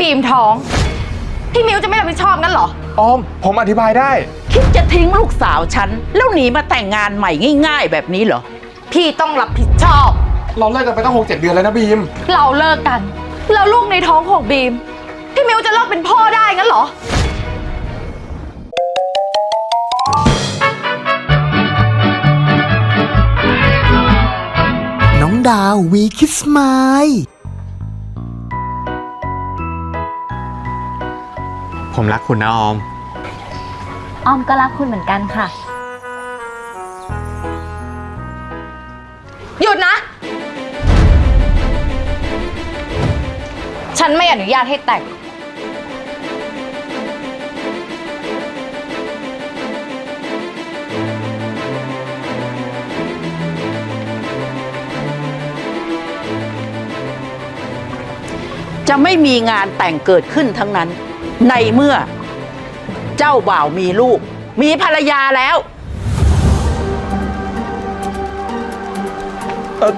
บีมท้อง พี่มิวจะไม่รับผิดชอบงั้นเหรอ ออม ผมอธิบายได้ คิดจะทิ้งลูกสาวฉัน แล้วหนีมาแต่งงานใหม่ง่ายๆ แบบนี้เหรอ พี่ต้องรับผิดชอบ เราเลิกกันไปตั้งหกเจ็ดเดือนแล้วนะบีม เราเลิกกัน แล้วลูกในท้องของบีม พี่มิวจะเลิกเป็นพ่อได้งั้นเหรอ น้องดาววีคิสไมล์ ผมรักคุณนะออม ออมก็รักคุณเหมือนกันค่ะ หยุดนะ ฉันไม่อนุญาตให้แต่ง จะไม่มีงานแต่งเกิดขึ้นทั้งนั้น ในเมื่อ เจ้าบ่าวมีลูก มีภรรยาแล้ว เออ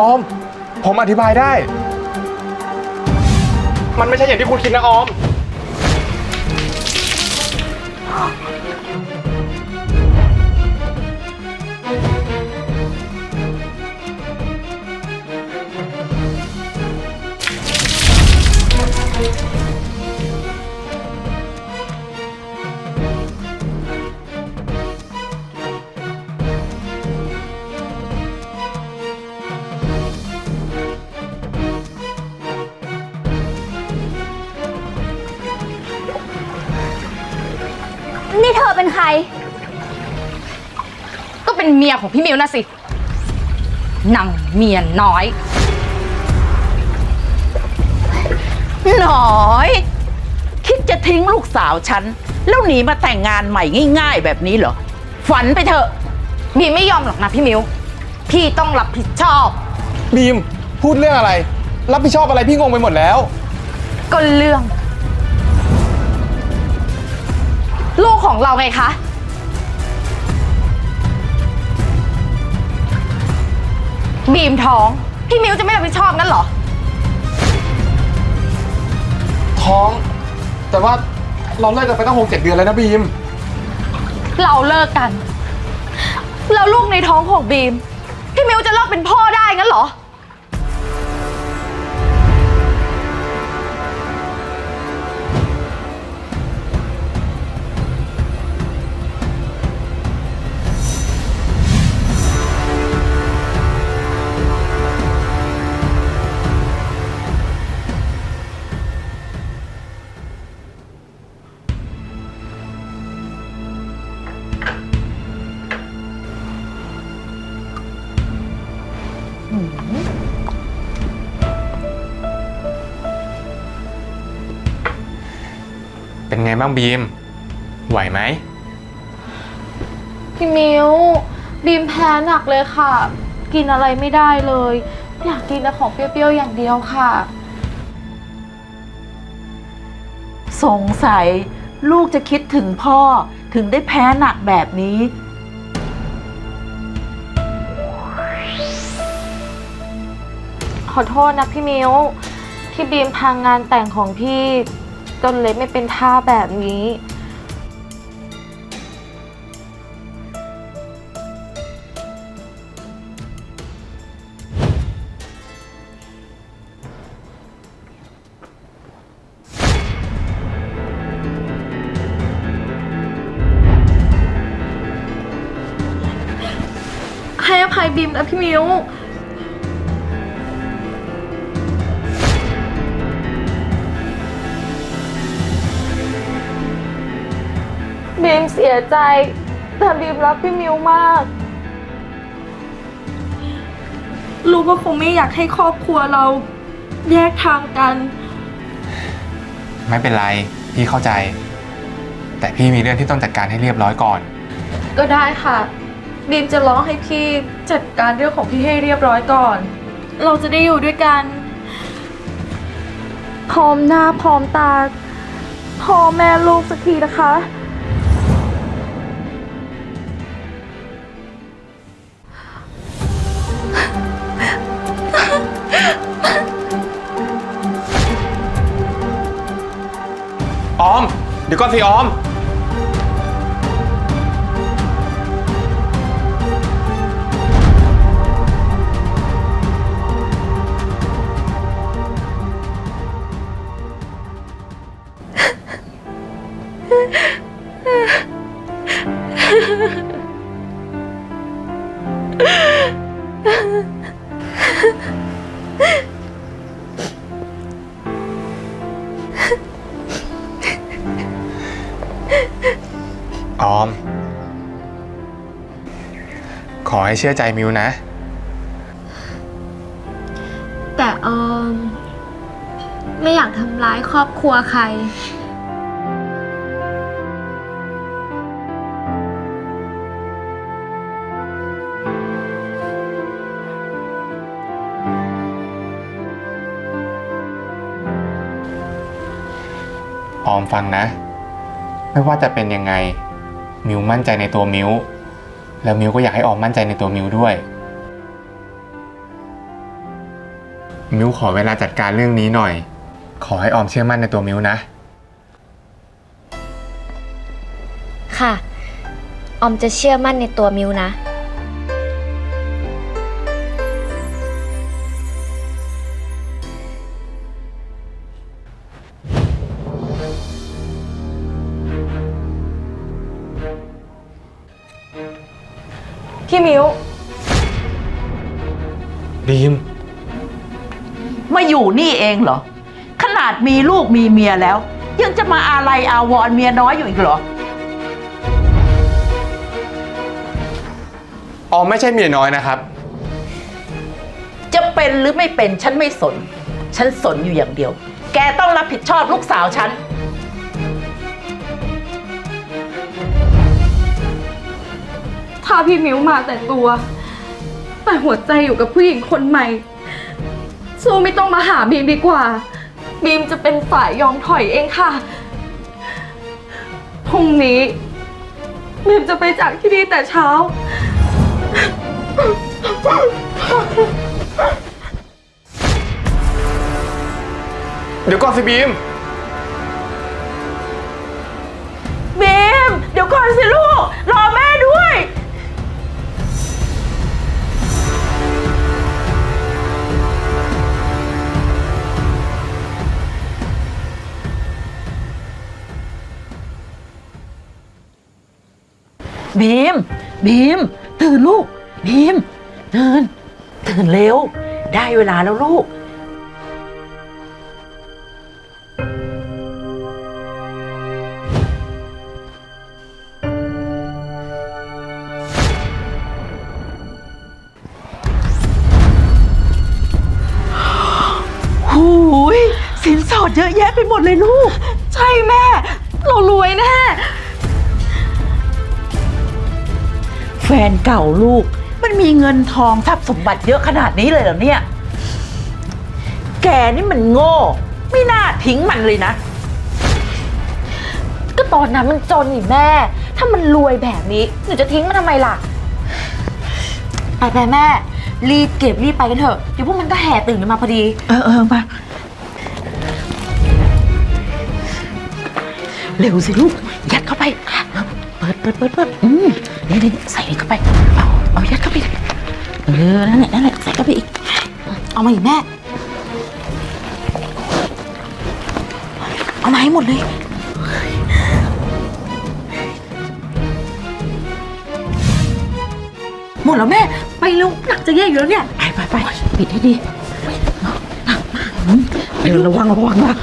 ออม ผมอธิบายได้ มันไม่ใช่อย่างที่คุณคิดนะออม เป็นเมียของพี่มิวนะสินางเมียน้อยหน่อย คิดจะทิ้งลูกสาวฉัน แล้วหนีมาแต่งงานใหม่ง่าย ๆ แบบนี้เหรอ ฝันไปเถอะ บีมไม่ยอมหรอกนะพี่มิว พี่ต้องรับผิดชอบ บีมพูดเรื่องอะไร รับผิดชอบอะไรพี่งงไปหมดแล้ว ก็เรื่อง ลูกของเราไงคะ บีมท้อง พี่มิวจะไม่รับผิดชอบงั้นเหรอ ท้อง แต่ว่าเราเลิกกันไปตั้งหกเจ็ดเดือนแล้วนะบีม เราเลิกกันแล้วลูกในท้องของบีม พี่มิวจะเลิกเป็นพ่อได้งั้นเหรอ บ้างบีม ไหวไหม พี่มิวบีมแพ้หนักเลยค่ะ กินอะไรไม่ได้เลย อยากกินแต่ของเปรี้ยวๆอย่างเดียวค่ะ สงสัยลูกจะคิดถึงพ่อถึงได้แพ้หนักแบบนี้ ขอโทษนะพี่มิวที่บีมพังงานแต่งของพี่ จนเล็บไม่เป็นท่าแบบนี้ ให้อภัยบีมนะพี่มิว บีมเสียใจ แต่บีมรักพี่มิวมากรู้ว่าคงไม่อยากให้ครอบครัวเราแยกทางกัน ไม่เป็นไร พี่เข้าใจ แต่พี่มีเรื่องที่ต้องจัดการให้เรียบร้อยก่อน ก็ได้ค่ะ บีมจะร้องให้พี่จัดการเรื่องของพี่ให้เรียบร้อยก่อน เราจะได้อยู่ด้วยกัน พร้อมหน้าพร้อมตาพ่อแม่ลูกสักทีนะคะ ออม เดี๋ยวก่อนสิออม ออม ขอให้เชื่อใจมิวนะ แต่ออม ไม่อยากทำร้ายครอบครัวใคร ออมฟังนะ ไม่ว่าจะเป็นยังไงมิวมั่นใจในตัวมิวแล้วมิวก็อยากให้ออมมั่นใจในตัวมิวด้วย มิวขอเวลาจัดการเรื่องนี้หน่อย ขอให้ออมเชื่อมั่นในตัวมิวนะ ค่ะ ออมจะเชื่อมั่นในตัวมิวนะ ลูกมีเมียแล้ว ยังจะมาอาลัยอาวรณ์เมียน้อยอยู่อีกเหรอ ออมไม่ใช่เมียน้อยนะครับ จะเป็นหรือไม่เป็นฉันไม่สน ฉันสนอยู่อย่างเดียว แกต้องรับผิดชอบลูกสาวฉัน ถ้าพี่มิวมาแต่ตัว แต่หัวใจอยู่กับผู้หญิงคนใหม่ สู้ไม่ต้องมาหาบีมดีกว่า บีมจะเป็นฝ่ายยอมถอยเองค่ะ พรุ่งนี้ บีมจะไปจากที่นี่แต่เช้า เดี๋ยวก่อนสิบีม บีม เดี๋ยวก่อนสิลูก บีม บีม ตื่นลูก บีม ตื่น ตื่นเร็ว ได้เวลาแล้วลูก หูยสินสอดเยอะแยะไปหมดเลยลูก ใช่แม่ เรารวยแน่ ฟนเก่าลูก มันมีเงินทองทรัพย์สมบัติเยอะขนาดนี้เลยเหรอเนี่ย แกนี่มันโง่ ไม่น่าทิ้งมันเลยนะ ก็ตอนนั้นมันจนนี่แม่ ถ้ามันรวยแบบนี้หนูจะทิ้งมันทำไมล่ะ ไปไปแม่ รีบเก็บรีบไปกันเถอะ เดี๋ยวพวกมันก็แห่ตื่นกันมาพอดี เออเออมาเร็วสิลูก ยัดเข้าไป เปิดเปิดเปิดเปิดอืมนี่นี่ใส่นี่เข้าไป เอาเอายัดเข้าไปเออนั่นแหละนั่นแหละใส่เข้าไปอีก เอามาอีกแม่ เอามาให้หมดเลย หมดแล้วแม่ ไปเร็วหนักจะแย่อยู่แล้วเนี่ย ไปไปไปปิดให้ดีอืมเดินระวังระวังนะ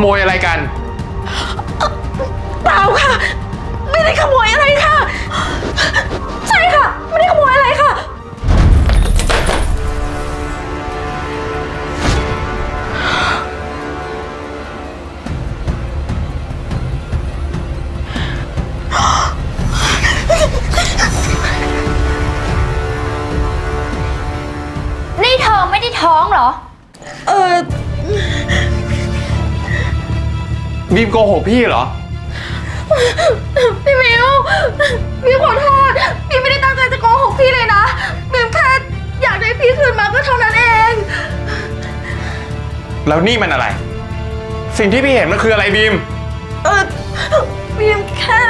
ขโมยอะไรกัน เปล่าค่ะ ไม่ได้ขโมยอะไร โกหกพี่เหรอ พี่มิวพี่ขอโทษพี่ไม่ได้ตั้งใจจะโกหกพี่เลยนะบิมแค่อยากได้พี่คืนมาก็เท่านั้นเอง แล้วนี่มันอะไร สิ่งที่พี่เห็นมันคืออะไรบีม เออบิมแค่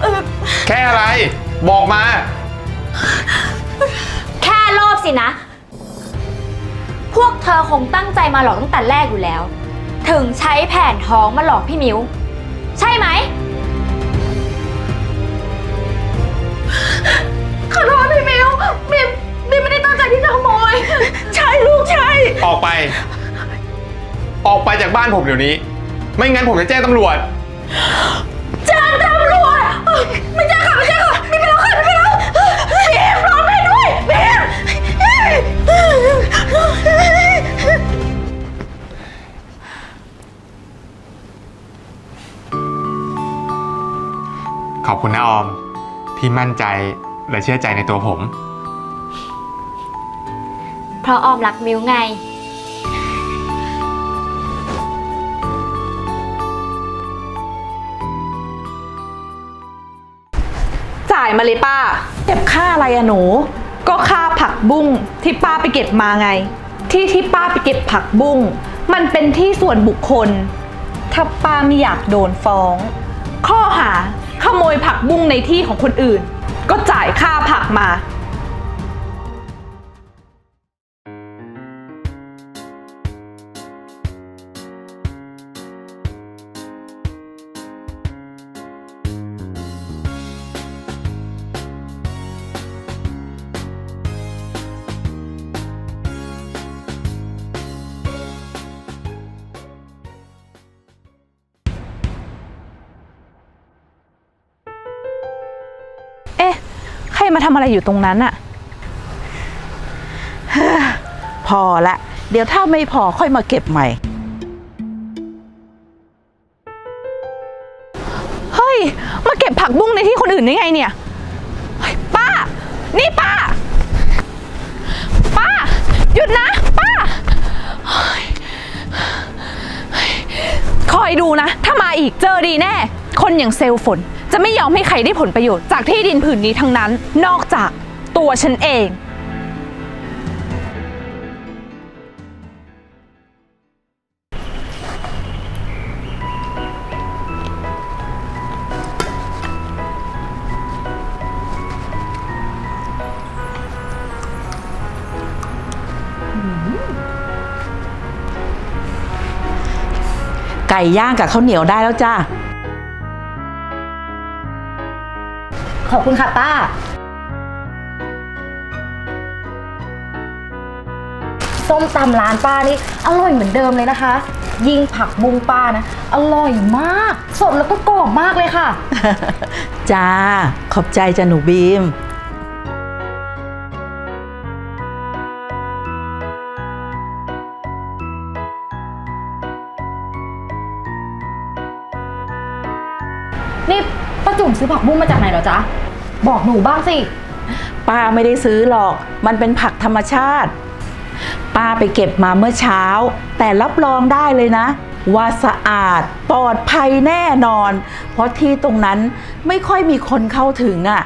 เออแค่อะไร บอกมา แค่รอบสินะ พวกเธอคงตั้งใจมาหลอกตั้งแต่แรกอยู่แล้ว ถึงใช้แผนท้องมาหลอกพี่มิว ใช่ไหม ขอโทษพี่มิวบิมบิมไม่ได้ตั้งใจที่จะขโมย ใช่ลูกใช่ ออกไป ออกไปจากบ้านผมเดี๋ยวนี้ ไม่งั้นผมจะแจ้งตำรวจ แจ้งตำรวจเอ้ยไม่แจ้งค่ะไม่แจ้งค่ะไม่เป็นไรค่ะไม่เป็นไรบีมร้องไปด้วยบีม ขอบคุณนะออม ที่มั่นใจและเชื่อใจในตัวผม เพราะออมรักมิวไง จ่ายมาเลยป้า เก็บค่าอะไรอะหนู ก็ค่าผักบุ้งที่ป้าไปเก็บมาไง ที่ที่ป้าไปเก็บผักบุ้งมันเป็นที่ส่วนบุคคล ถ้าป้าไม่อยากโดนฟ้อง ข้อหา ขโมยผักบุ้งในที่ของคนอื่น ก็จ่ายค่าผักมา มาทำอะไรอยู่ตรงนั้นอะพอละ เดี๋ยวถ้าไม่พอค่อยมาเก็บใหม่ เฮ้ย มาเก็บผักบุ้งในที่คนอื่นได้ไงเนี่ยเฮ้ยป้า นี่ป้า ป้า หยุดนะ ป้าเฮ้ยคอยดูนะ ถ้ามาอีกเจอดีแน่ คนอย่างเซลล์ฝน จะไม่ยอมให้ใครได้ผลประโยชน์จากที่ดินผืนนี้ทั้งนั้น นอกจากตัวฉันเอง ไก่ย่างกับข้าวเหนียวได้แล้วจ้า ขอบคุณค่ะป้า ส้มตำร้านป้านี่อร่อยเหมือนเดิมเลยนะคะ ยิงผักบุ้งป้านะ อร่อยมาก สดแล้วก็กรอบมากเลยค่ะ จ้า ขอบใจจ้ะหนูบีม อผักบุ้งมาจากไหนเหรอจ๊ะ บอกหนูบ้างสิ ป้าไม่ได้ซื้อหรอก มันเป็นผักธรรมชาติ ป้าไปเก็บมาเมื่อเช้า แต่รับรองได้เลยนะ ว่าสะอาดปลอดภัยแน่นอน เพราะที่ตรงนั้นไม่ค่อยมีคนเข้าถึงอะ่ะ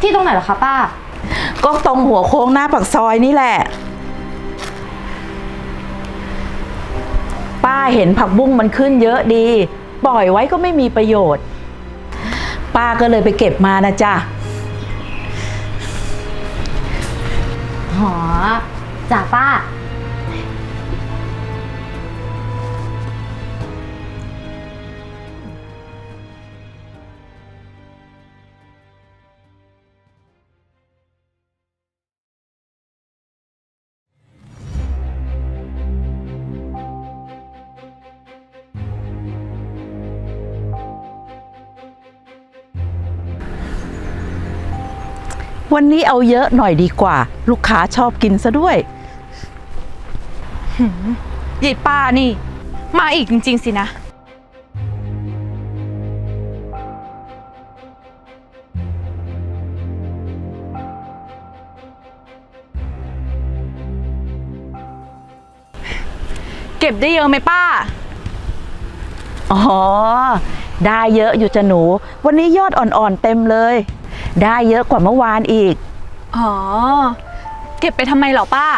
ที่ตรงไหนเหรอคะป้า ก็ตรงหัวโค้งหน้าปากซอยนี่แหละ ป้าเห็นผักบุ้งมันขึ้นเยอะดี ปล่อยไว้ก็ไม่มีประโยชน์ ป้าก็เลยไปเก็บมานะจ๊ะหอจ้าป้า วันนี้เอาเยอะหน่อยดีกว่า ลูกค้าชอบกินซะด้วย ยายป้านี่ มาอีกจริง ๆ สินะ เก็บได้เยอะไหมป้า อ๋อ ได้เยอะอยู่จ้ะหนู วันนี้ยอดอ่อนๆเต็มเลย ได้เยอะกว่าเมื่อวานอีก อ๋อ เก็บไปทำไมเหรอป้า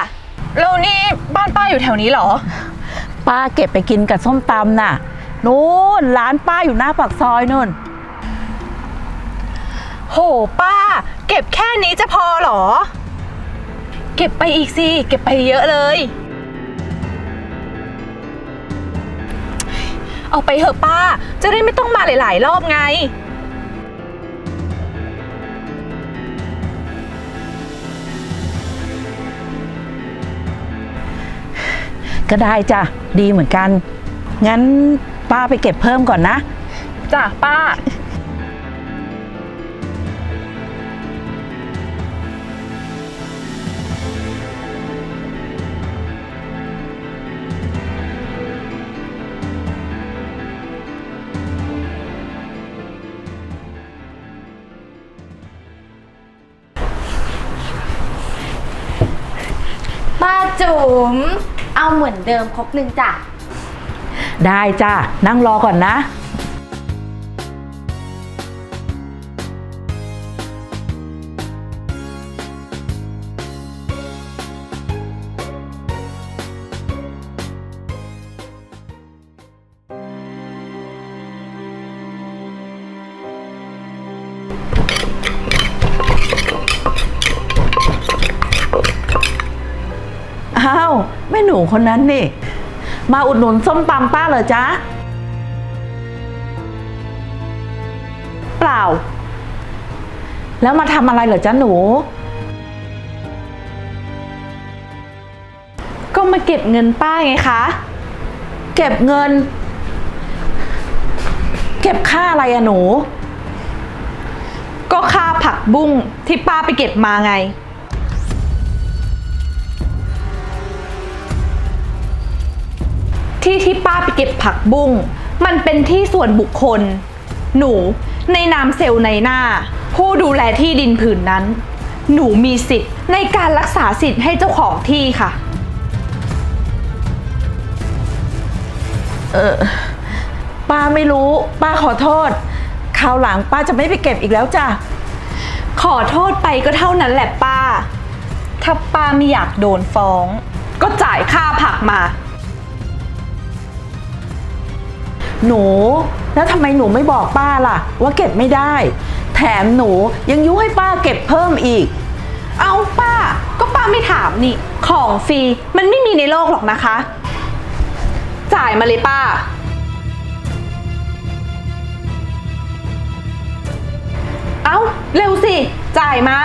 แล้วนี่บ้านป้าอยู่แถวนี้เหรอ ป้าเก็บไปกินกับส้มตำน่ะนู้นร้านป้าอยู่หน้าปากซอยนู่น โหป้า เก็บแค่นี้จะพอเหรอ เก็บไปอีกสิ เก็บไปเยอะเลย เอาไปเถอะป้า จะได้ไม่ต้องมาหลาย ๆ รอบไง ก็ได้จ้ะ ดีเหมือนกัน งั้นป้าไปเก็บเพิ่มก่อนนะ จ้ะป้า ป้าจุ๋ม เอาเหมือนเดิมครบหนึ่งจ้ะ ได้จ้ะนั่งรอก่อนนะ หนูคนนั้นนี่ มาอุดหนุนส้มตำป้าเหรอจ๊ะ เปล่า แล้วมาทำอะไรเหรอจ๊ะหนู ก็มาเก็บเงินป้าไงคะ เก็บเงิน เก็บค่าอะไรอะหนู ก็ค่าผักบุ้งที่ป้าไปเก็บมาไง ที่ที่ป้าไปเก็บผักบุ้งมันเป็นที่ส่วนบุคคล หนูในนามเซลล์ในหน้า ผู้ดูแลที่ดินผืนนั้น หนูมีสิทธิ์ในการรักษาสิทธิ์ให้เจ้าของที่ค่ะป้าไม่รู้ ป้าขอโทษ คราวหลังป้าจะไม่ไปเก็บอีกแล้วจ้ะ ขอโทษไปก็เท่านั้นแหละป้า ถ้าป้าไม่อยากโดนฟ้อง ก็จ่ายค่าผักมา หนู แล้วทำไมหนูไม่บอกป้าล่ะ ว่าเก็บไม่ได้ แถมหนูยังยุให้ป้าเก็บเพิ่มอีก เอาป้า ก็ป้าไม่ถามนี่ ของฟรีมันไม่มีในโลกหรอกนะคะ จ่ายมาเลยป้า เอาเร็วสิ จ่ายมา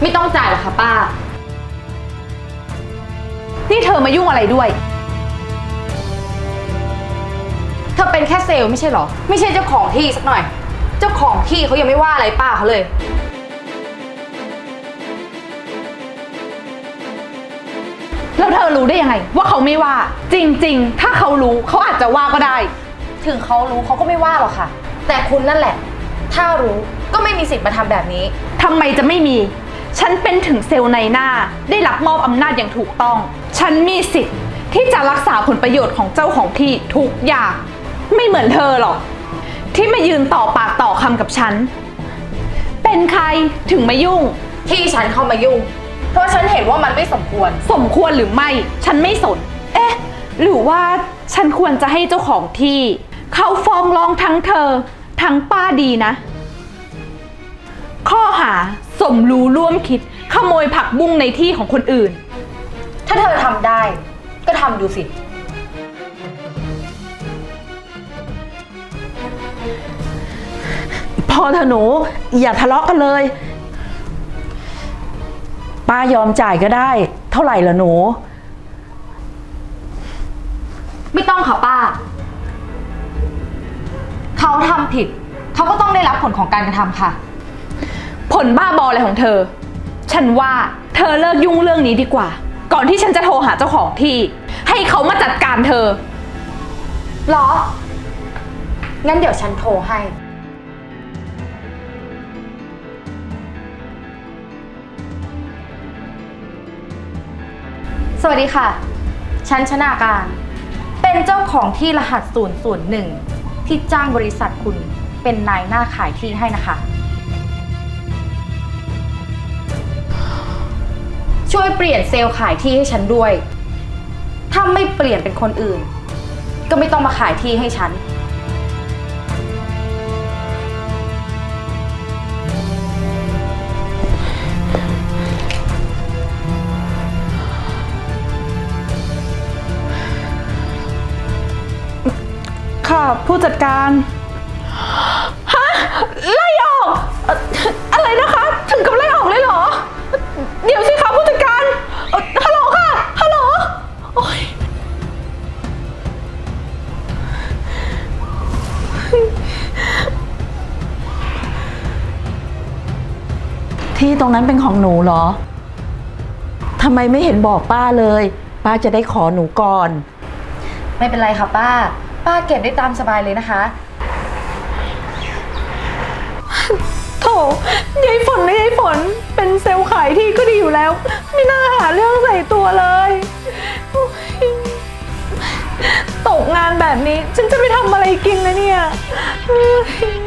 ไม่ต้องจ่ายหรอกค่ะป้า นี่เธอมายุ่งอะไรด้วย เธอเป็นแค่เซลล์ไม่ใช่เหรอ ไม่ใช่เจ้าของที่สักหน่อย เจ้าของที่เขายังไม่ว่าอะไรป้าเขาเลย แล้วเธอรู้ได้ยังไง ว่าเขาไม่ว่า จริง ๆ ถ้าเขารู้เขาอาจจะว่าก็ได้ ถึงเขารู้เขาก็ไม่ว่าหรอกค่ะ แต่คุณนั่นแหละ ถ้ารู้ก็ไม่มีสิทธิ์มาทำแบบนี้ ทำไมจะไม่มี ฉันเป็นถึงเซลล์ในหน้า ได้รับมอบอำนาจอย่างถูกต้อง ฉันมีสิทธิ์ที่จะรักษาผลประโยชน์ของเจ้าของที่ทุกอย่างไม่เหมือนเธอหรอก ที่มายืนต่อปากต่อคำกับฉัน เป็นใครถึงมายุ่ง ที่ฉันเข้ามายุ่ง เพราะฉันเห็นว่ามันไม่สมควร สมควรหรือไม่ ฉันไม่สน เอ๊ะ หรือว่าฉันควรจะให้เจ้าของที่ เขาฟ้องร้องทั้งเธอ ทั้งป้าดีนะ ข้อหาสมรู้ร่วมคิดขโมยผักบุ้งในที่ของคนอื่น ถ้าเธอทำได้ ก็ทำดูสิ พอเถอะหนู อย่าทะเลาะกันเลย ป้ายอมจ่ายก็ได้ เท่าไหร่ละหนู ไม่ต้องค่ะป้า เขาทำผิด เขาก็ต้องได้รับผลของการกระทำค่ะ ผลบ้าบออะไรของเธอ ฉันว่าเธอเลิกยุ่งเรื่องนี้ดีกว่า ก่อนที่ฉันจะโทรหาเจ้าของที่ ให้เขามาจัดการเธอ หรอ งั้นเดี๋ยวฉันโทรให้ สวัสดีค่ะ ฉันชนาการ เป็นเจ้าของที่รหัส 0 0 1 ที่จ้างบริษัทคุณเป็นนายหน้าขายที่ให้นะคะ ช่วยเปลี่ยนเซลล์ขายที่ให้ฉันด้วย ถ้าไม่เปลี่ยนเป็นคนอื่น ก็ไม่ต้องมาขายที่ให้ฉัน ค่ะ ผู้จัดการ ฮะ ไล่ออกเอ่ออะไรนะคะ ถึงกับไล่ออกเลยเหรอ เดี๋ยวสิ ที่ตรงนั้นเป็นของหนูเหรอทำไมไม่เห็นบอกป้าเลย ป้าจะได้ขอหนูก่อน ไม่เป็นไรค่ะป้า ป้าเก็บได้ตามสบายเลยนะคะโถยายฝนนะยายฝน เป็นเซลล์ขายที่ก็ดีอยู่แล้ว ไม่น่าหาเรื่องใส่ตัวเลยโอ๊ยตกงานแบบนี้ ฉันจะไปทำอะไรกินนะเนี่ยเฮ้ย